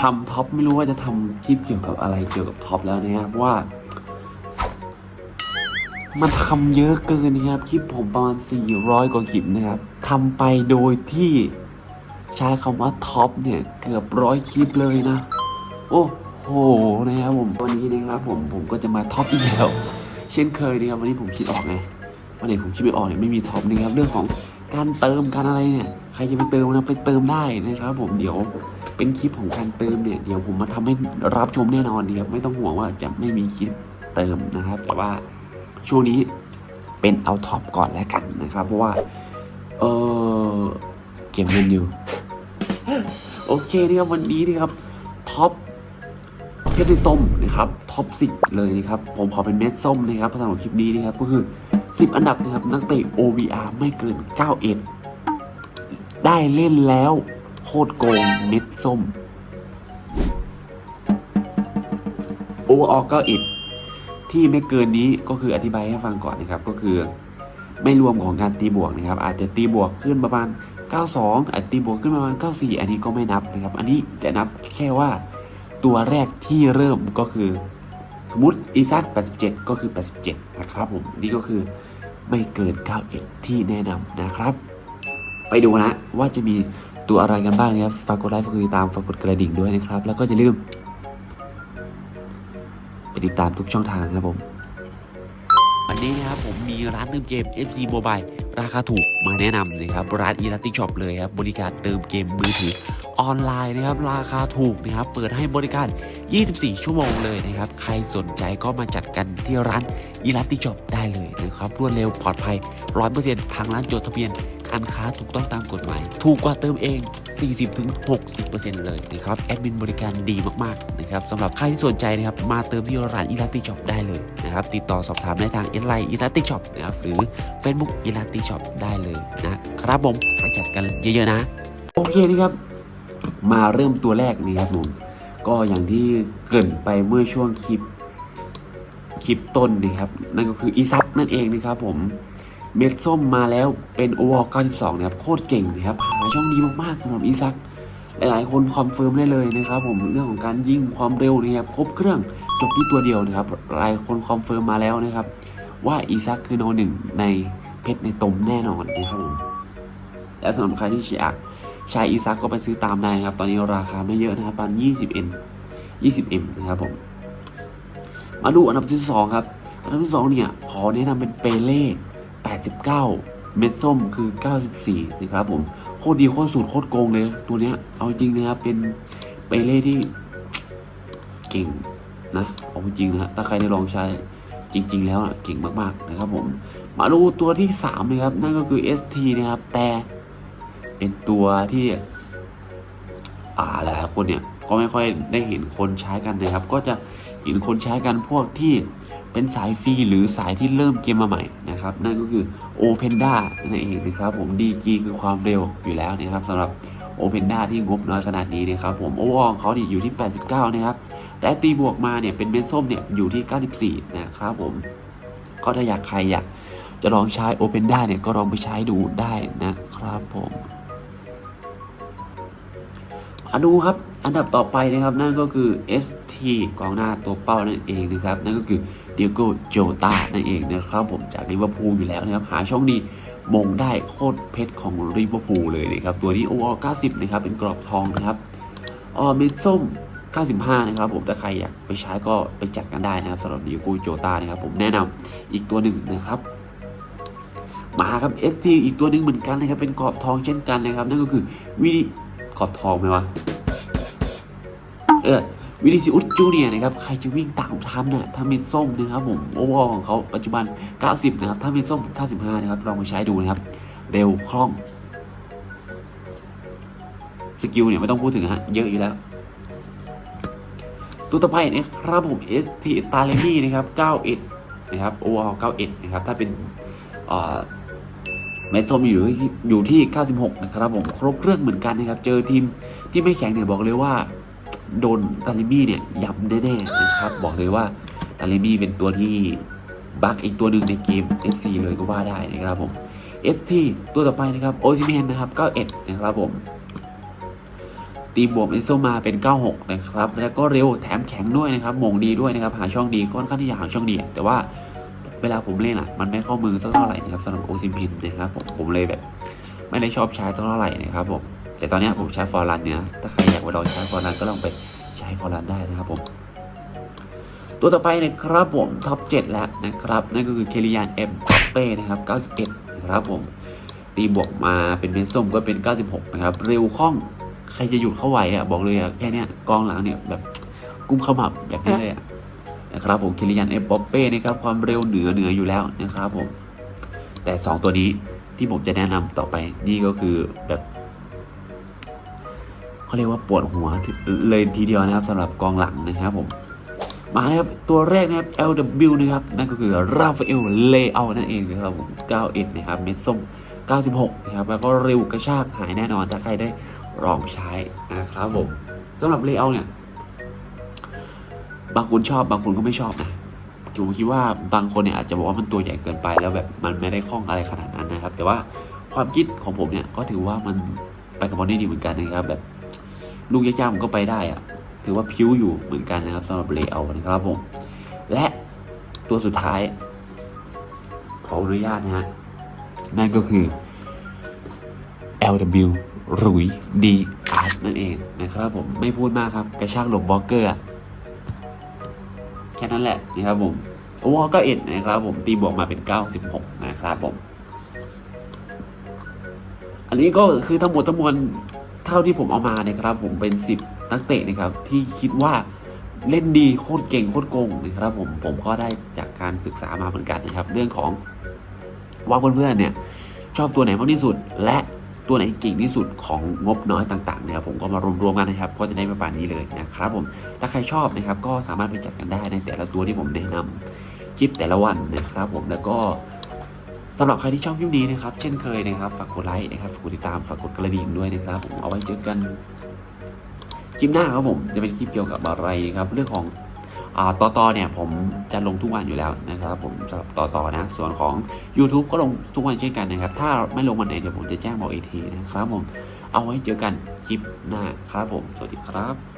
ทำท็อปไม่รู้ว่าจะทำคลิปเกี่ยวกับอะไรเกี่ยวกับท็อปแล้วนะครับว่า มันทำเยอะเกินนะครับคลิปผมประมาณ 400 กว่าคลิปนะครับทำไปโดยที่ใช้คำว่าท็อปเนี่ยเกือบร้อยคลิปเลยนะ โอ้โหนะครับผมวันนี้นะครับผมผมก็จะมาท็อปอีกแล้วเช่นเคยนะครับวันนี้ผมคิดออกไงวันไหนผมคิดไม่ออกเนี่ยไม่มีท็อปนะครับเรื่องของการเติมการอะไรเนี่ยใครจะไปเติมนะไปเติมได้นะครับ ผมเดี๋ยว เป็นคลิปของการเติมเนี่ยเดี๋ยวผมมาทำให้รับชมแน่นอนนะครับไม่ต้องห่วงว่าจะไม่มีคลิปเติมนะครับ แต่ว่าช่วงนี้เป็นเอาท็อปก่อนแล้วกันนะครับ เพราะว่า เออเก็บเงินอยู่ โอเคนะครับวันนี้นะครับท็อปเพชรในต้มนะครับท็อปสิเลยนะครับ ผมขอเป็นเม็ดส้มนะครับสำหรับคลิปนี้นะครับ ก็คือ10อันดับนะครับ นักเตะ OVR ไม่เกิน91ได้เล่นแล้ว โคตรโกงเม็ดส้ม Overall 91ที่ไม่เกินนี้ก็คืออธิบายให้ฟังก่อนนะครับ ก็คือไม่รวมของการตีบวกนะครับ อาจจะตีบวกขึ้นประมาณ 92 อาจตีบวกขึ้นประมาณ 94 อันนี้ก็ไม่นับนะครับ อันนี้จะนับแค่ว่าตัวแรกที่เริ่มก็คือ สมมติอีซัก87 ก็คือ 87 นะครับผมนี่ก็คือไม่เกิน 91 ที่แนะนำนะครับ ไปดูนะว่าจะมี ตัวอะไรกันบ้างนะครับฝากกดไลค์ฝากกดติดตามฝากกดกระดิ่งด้วยนะครับ แล้วก็อย่าลืมไปติดตามทุกช่องทางครับผม วันนี้นะครับผมมีร้านเติมเกม FC Mobile ราคาถูกมาแนะนำนะครับ ร้าน e l a s t i c Shop เลยครับ บริการเติมเกมมือถือออนไลน์นะครับ ราคาถูกนะครับ เปิดให้บริการ 24 ชั่วโมงเลยนะครับ ใครสนใจก็มาจัดกันที่ร้าน e l a s t i c Shop ได้เลยนะครับ รวดเร็วปลอดภัย 100%ทางร้านจดทะเบียน การค้าถูกต้องตามกฎหมาย ถูกกว่าเติมเอง 40-60%เลยนะครับแอดมินบริการดีมากๆนะครับสำหรับใครที่สนใจนะครับมาเติมที่ร้าน e l a s t i c Shop ได้เลยนะครับติดต่อสอบถามได้ทางเอ็นไลน์ e l a s t i c Shop นะครับหรือ Facebook e l a s t i c Shop ได้เลยนะครับผมไปจัดกันเยอะๆนะ โอเคนะครับ มาเริ่มตัวแรกนี่ครับผมก็อย่างที่เกริ่นไปเมื่อช่วงคลิปคลิปต้นนะครับ นั่นก็คืออีซักนั่นเองนะครับผม เม็ดส้มมาแล้วเป็นโอวอล92นะครับโคตรเก่งนะครับหาช่องดีมากๆสำหรับอีซักหลายๆคนคอนเฟิร์มได้เลยนะครับผมเรื่องของการยิงความเร็วนะครับครบเครื่องจบที่ตัวเดียวนะครับหลายคนคอนเฟิร์มมาแล้วนะครับ ว่าอีซักคือโนหนึ่งในเพชรในตมแน่นอนนะครับผมและสำหรับใครที่อยากใช้อีซักก็ไปซื้อตามได้ครับ ตอนนี้ราคาไม่เยอะนะครับประมาณ 20M 20M นะครับผมมาดูอันดับที่2ครับอันดับที่2เนี่ยขอแนะนำเป็นเปเล่ 89 เม็ดส้มคือ 94 นะครับผม โคตรดีโคตรสูตรโคตรโกงเลย ตัวเนี้ย เอาจริงนะครับ เป็นเปเล่ที่เก่งนะ เอาจริงนะฮะถ้าใครได้ลองใช้จริง ๆ แล้วอะเก่งมากๆนะครับผม มาดูตัวที่3นะครับ นั่นก็คือ ST นะครับ แต่เป็นตัวที่ อ่าหลายคนเนี่ย ก็ไม่ค่อยได้เห็นคนใช้กันนะครับ ก็จะเห็นคนใช้กันพวกที่เป็นสายฟรีหรือสายที่เริ่มเกมมาใหม่นะครับ นั่นก็คือ Openda นั่นเองนะครับ ผมดีกีคือความเร็วอยู่แล้วนะครับสำหรับ Openda ที่งบน้อยขนาดนี้นะครับ ผมโอวองเขาเนี่ยอยู่ที่ 89 นะครับและตีบวกมาเนี่ยเป็นเม็ดส้มเนี่ยอยู่ที่ 94 นะครับผมก็ถ้าอยากใครอยากจะลองใช้ Openda เนี่ยก็ลองไปใช้ดูได้นะครับผม มาดูครับ อันดับต่อไปนะครับนั่นก็คือ ST กองหน้าตัวเป้านั่นเองนะครับ นั่นก็คือเดียโกโจตานั่นเองนะครับ ผมจากลิเวอร์พูลอยู่แล้วนะครับ หาช่องดีมงได้โคตรเพชรของลิเวอร์พูลเลยนะครับ ตัวนี้โอเวอร์90 นะครับ เป็นกรอบทองนะครับออเม็ดส้ม 95 นะครับ ผมถ้าใครอยากไปใช้ก็ไปจัดกันได้นะครับสำหรับเดียโกโจตานะครับ ผมแนะนำอีกตัวหนึ่งนะครับมาครับ ST อีกตัวหนึ่งเหมือนกันนะครับเป็นกรอบทองเช่นกันนะครับ นั่นก็คือวิ ดีกรอบทองไหมวะ เออวินิซิอุสจูเนียนะครับ ใครจะวิ่งตามทันน่ะถ้าเมนส้มนะครับผม โอเวอร์ของเขาปัจจุบัน 90 นะครับ ถ้าเมนส้ม 95 นะครับ ลองไปใช้ดูนะครับ เร็วคล่อง สกิลเนี่ยไม่ต้องพูดถึงฮะ เยอะอยู่แล้ว ตัวต่อไปนะครับผม ST ตาเลมี่นะครับ 91 นะครับ โอเวอร์91 นะครับ ถ้าเป็นอ่อ เมทส้มอยู่ที่อยู่ที่ 96 นะครับผมครบเครื่องเหมือนกันนะครับ เจอทีมที่ไม่แข็งเนี่ยบอกเลยว่า โดนตาลิมี่เนี่ยยำแน่ๆนะครับ บอกเลยว่าตาลิมี่เป็นตัวที่บักอีกตัวหนึ่งในเกม FC เลยก็ว่าได้นะครับผม ST ตัวต่อไปนะครับโอซิเมนนะครับ91นะครับผมตีบวกเอนโซมาเป็น 96 นะครับ แล้วก็เร็วแถมแข็งด้วยนะครับมงดีด้วยนะครับ หาช่องดีค่อนข้างที่จะหาช่องดีแต่ว่า เวลาผมเล่นอะ มันไม่เข้ามือสักเท่าไหร่นะครับสำหรับโอซิมพินนะครับผมผมเลยแบบ ไม่ได้ชอบใช้สักเท่าไหร่นะครับผมแต่ตอนนี้ผมใช้ฟอร์รันเนี่ยถ้าใครอยากมาลองใช้ฟอร์รันก็ลองไปใช้ฟอร์รันได้นะครับผมตัวต่อไปนะครับผมท็อป 7 แล้วนะครับ นั่นก็คือเคลิยานเอ็มเป้นะครับ91นะครับผมตีบวกมาเป็นเบนส้มก็เป็น 96 นะครับ เร็วคล่องใครจะหยุดเข้าไหวอะบอกเลยอะแค่เนี้ยกองหลังเนี่ยแบบกุ้มขมับแบบนี้เลยอะ นะครับผมเคลิยานเอ็มป๊อปเป้นะครับความเร็วเหนือเหนืออยู่แล้วนะครับผมแต่ 2 ตัวนี้ที่ผมจะแนะนำต่อไปนี่ก็คือแบบเขาเรียกว่าปวดหัวเลยทีเดียวนะครับสำหรับกองหลังนะครับผมมานะครับตัวแรกนะครับ LW นะครับนั่นก็คือราฟาเอลเลเอนั่นเองนะครับผม91นะครับเม็ดส้ม 96นะครับแล้วก็เร็วกระชากหายแน่นอนถ้าใครได้ลองใช้นะครับผมสำหรับเลเอเนี่ย บางคนชอบบางคนก็ไม่ชอบนะผมคิดว่าบางคนเนี่ยอาจจะบอกว่ามันตัวใหญ่เกินไปแล้วแบบมันไม่ได้คล่องอะไรขนาดนั้นนะครับ แต่ว่าความคิดของผมเนี่ยก็ถือว่ามันไปกับบอลได้ดีเหมือนกันนะครับ แบบลูกยากๆมันก็ไปได้อะถือว่าพิ้วอยู่เหมือนกันนะครับสำหรับเลเยอร์นะครับผมและตัวสุดท้าย ขออนุญาตนะฮะนั่นก็คือ LW รุยดีอาร์นั่นเองนะครับผมไม่พูดมากครับ กระชากหลบบล็อกเกอร์อะ แค่นั้นแหละนะครับผมโอ้ก็เอ็ดนะครับผมตีบวกมาเป็น 96 นะครับผม อันนี้ก็คือทั้งหมดทั้งมวลเท่าที่ผมเอามาเนี่ยครับ ผมเป็นสิบนักเตะนะครับ ที่คิดว่าเล่นดีโคตรเก่งโคตรโกงนะครับผมผมก็ได้จากการศึกษามาเหมือนกันนะครับ เรื่องของว่าเพื่อนๆเนี่ยชอบตัวไหนมากที่สุดและ ตัวไหนเก่งที่สุดของงบน้อยต่างๆเนี่ยผมก็มารวมๆกันนะครับก็จะได้ประมาณนี้เลยนะครับผมถ้าใครชอบนะครับก็สามารถไปจัดกันได้ในแต่ละตัวที่ผมแนะนำคลิปแต่ละวันนะครับผมแล้วก็สำหรับใครที่ชอบคลิปนี้นะครับ เช่นเคยนะครับ ฝากกดไลค์นะครับ ฝากกดติดตาม ฝากกดกระดิ่งด้วยนะครับ ผมเอาไว้เจอกันคลิปหน้าครับผม จะเป็นคลิปเกี่ยวกับอะไรครับ เรื่องของ ต่อต่อเนี่ยผมจะลงทุกวันอยู่แล้วนะครับ ผมสำหรับต่อต่อนะ ส่วนของ YouTube ก็ลงทุกวันเช่นกันนะครับ ถ้าไม่ลงวันไหนเดี๋ยวผมจะแจ้งบอกอีกทีนะครับผม เอาไว้เจอกันคลิปหน้าครับผม สวัสดีครับ